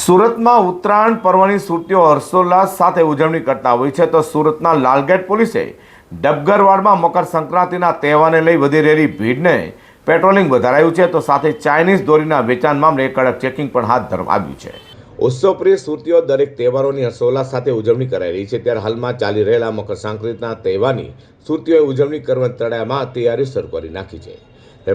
સુરતમાં ઉત્તરાયણ પર્વની સુરતીઓ હર્ષોલ્લાસ સાથે ઉજવણી કરતા હોય છે, તો સુરતના લાલગેટ પોલીસે ડબગરવાડમાં મકર સંક્રાંતિના તહેવારને લઈ વધી રહેલી ભીડને પેટ્રોલિંગ વધારાયું છે, તો સાથે ચાઇનીઝ દોરીના વેચાણ મામલે કડક ચેકિંગ પણ હાથ ધરવામાં આવ્યું છે. ઉત્સવપ્રિય સુરતીઓ દરેક તહેવારોની હર્ષોલ્લાસ સાથે ઉજવણી કરાઈ રહી છે. ત્યારે હાલમાં ચાલી રહેલા મકર સંક્રાંતિના તહેવારની સુરતીઓએ ઉજવણી કરવા તળાવમાં તૈયારી શરૂ કરી નાખી છે.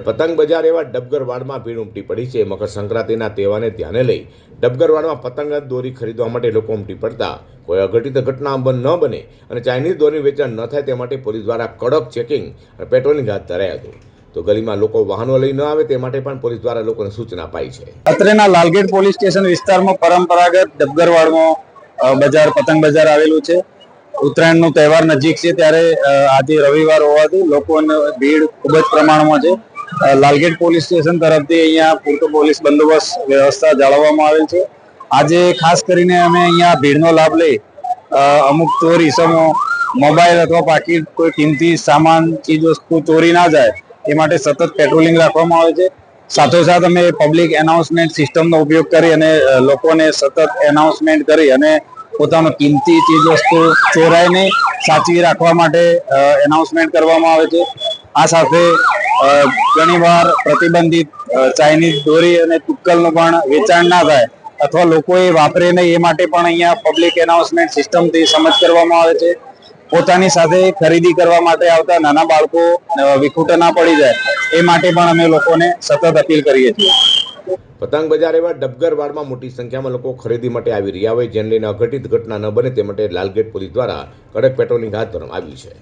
પતંગ બજાર એવા ડબગરવાડમાં ભીડ ઉમટી પડી છે. મકર સંક્રાંતિના તહેવારને ધ્યાને લઈ ડબગરવાડમાં પતંગ દોરી ખરીદવા માટે લોકો ઉમટી પડતા કોઈ અઘટિત ઘટના બન ન બને અને ચાઇનીઝ દોરી વેચાણ ન થાય તે માટે પોલીસ દ્વારા કડક ચેકિંગ અને પેટ્રોલિંગ હાથ ધરાયા હતું. તો ગલીમાં લોકો વાહનો લઈ ન આવે તે માટે પણ પોલીસ દ્વારા લોકોને સૂચના અપાઈ છે. અત્રેના લાલગેટ પોલીસ સ્ટેશન વિસ્તારમાં પરંપરાગત ડબગરવાડમાં બજાર, પતંગ બજાર આવેલું છે. ઉત્તરાયણનો તહેવાર નજીક છે ત્યારે આજે રવિવાર હોવાથી લોકોને ભીડ ખૂબ જ પ્રમાણમાં છે. લાલગેટ પોલીસ સ્ટેશન તરફથી અહીંયા પૂરતો પોલીસ બંદોબસ્ત વ્યવસ્થા જાળવવામાં આવેલ છે. આજે ખાસ કરીને અમે અહીંયા ભીડનો લાભ લઈ અમુક ચોર ઈસમો, મોબાઈલ અથવા પાકીટ કોઈ કિંમતી સામાન, ચીજ, વસ્તુ ચોરી ના જાય એ માટે સતત પેટ્રોલિંગ રાખવામાં આવે છે. સાથોસાથ અમે પબ્લિક એનાઉન્સમેન્ટ સિસ્ટમનો ઉપયોગ કરી અને લોકોને સતત એનાઉન્સમેન્ટ કરી અને પોતાનો કિંમતી ચીજ વસ્તુ ચોરાય નહીં સાચવી રાખવા માટે એનાઉન્સમેન્ટ કરવામાં આવે છે. આ સાથે ઘણીવાર પ્રતિબંધિત ચાઇનીઝ દોરી અને તુક્કલનું પણ વેચાણ ના થાય અથવા લોકો એ વાપરે નહીં, એ માટે પણ અહીંયા પબ્લિક એનાઉન્સમેન્ટ સિસ્ટમથી સમજ કરવામાં આવે છે. પોતાની સાથે ખરીદી કરવા માટે આવતા નાના બાળકો વિખૂટા ના પડી જાય. એ માટે પણ અમે લોકોને સતત અપીલ કરીએ છીએ. પતંગ બજાર એવા ડબગરવાડમાં મોટી સંખ્યામાં લોકો ખરીદી માટે આવી રહ્યા હોય, જેને લઈને અઘટિત ઘટના ન બને તે માટે લાલગેટ પોલીસ દ્વારા કડક પેટ્રોલિંગ હાથ ધરવામાં આવ્યું છે.